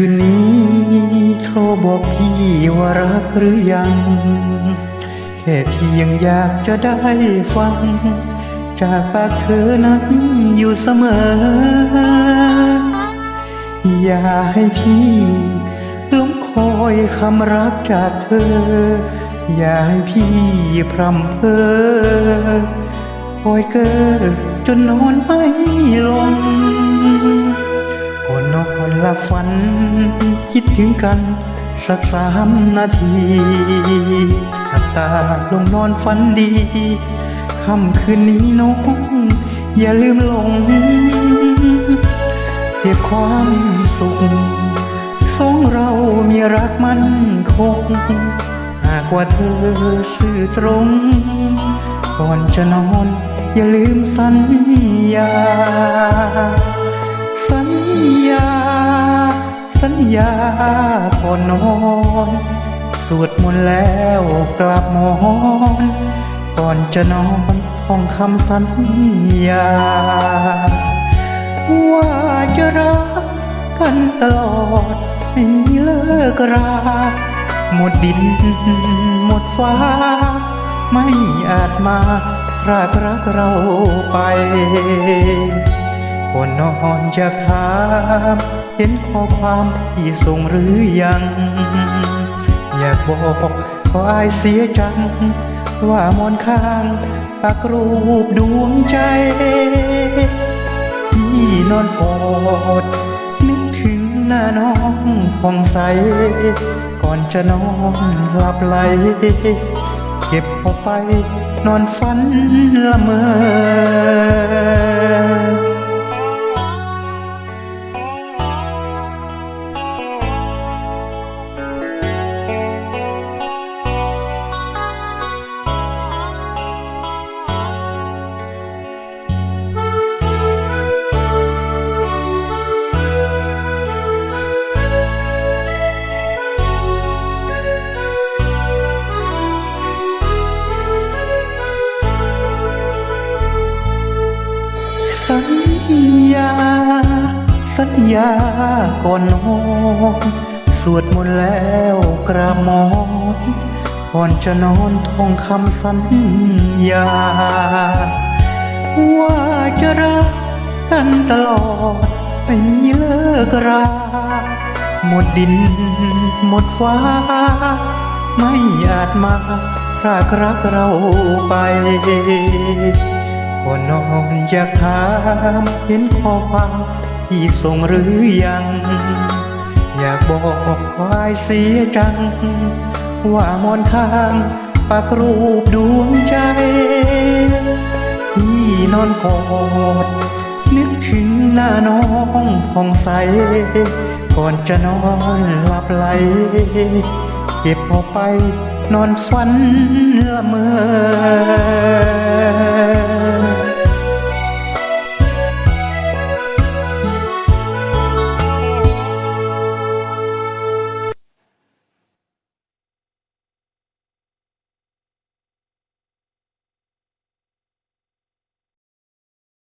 คืนนี้โทรบอกพี่ว่ารักหรือยัง แค่เพียงอยากจะได้ฟัง จากปากเธอนั้นอยู่เสมอ อย่าให้พี่หลงคอยคำรักจากเธอ อย่าให้พี่พรำเพอคอยเกิดจนนอนไม่ลง อนนอนลับฝัน คิดถึงกัน สักสามนาทีหลับตาลงนอนฝันดีค่ำคืนนี้น้อง อย่าลืมหลงเก็บความสุขสองเรามีรักมั่นคง หากว่าเธอซื่อตรง ก่อนจะนอน อย่าลืมสัญญา สัญญาก่อนนอนสวดมนต์แล้วกลับมอนก่อนจะนอนท่องคำสัญญา ว่าจะรักกันตลอด ไม่มีเลิกราหมดดินหมดฟ้า ไม่อาจมาพรากรักเราไป ก่อนนอนจะถามเห็นข้อความที่ส่งหรือยัง อยากบอกขออายเสียจัง ว่ามอนข้างปากรูปดวงใจ ที่นอนกอด นึกถึงหน้าน้องผ่องใส ก่อนจะนอนหลับไหล เก็บเอาไปนอนฝันละเมอ สัญญา สัญญาก่อนนอนสวดมนต์แล้วกราบหมอนก่อนจะนอนท่องคำสัญญา ว่าจะรักกันตลอดไม่มีเลิกรา หมดดินหมดฟ้า ไม่อาจมาพรากรักเราไป อยากถามเห็นข้อความที่ส่งหรือยัง อยากบอกวายเสียจัง ว่ามอนข้างปากรูปดวงใจที่นอนกอด นึกถึงหน้าน้องผ่องใส ก่อนจะนอนหลับไหล เก็บเอาไปนอนฝันละเมอ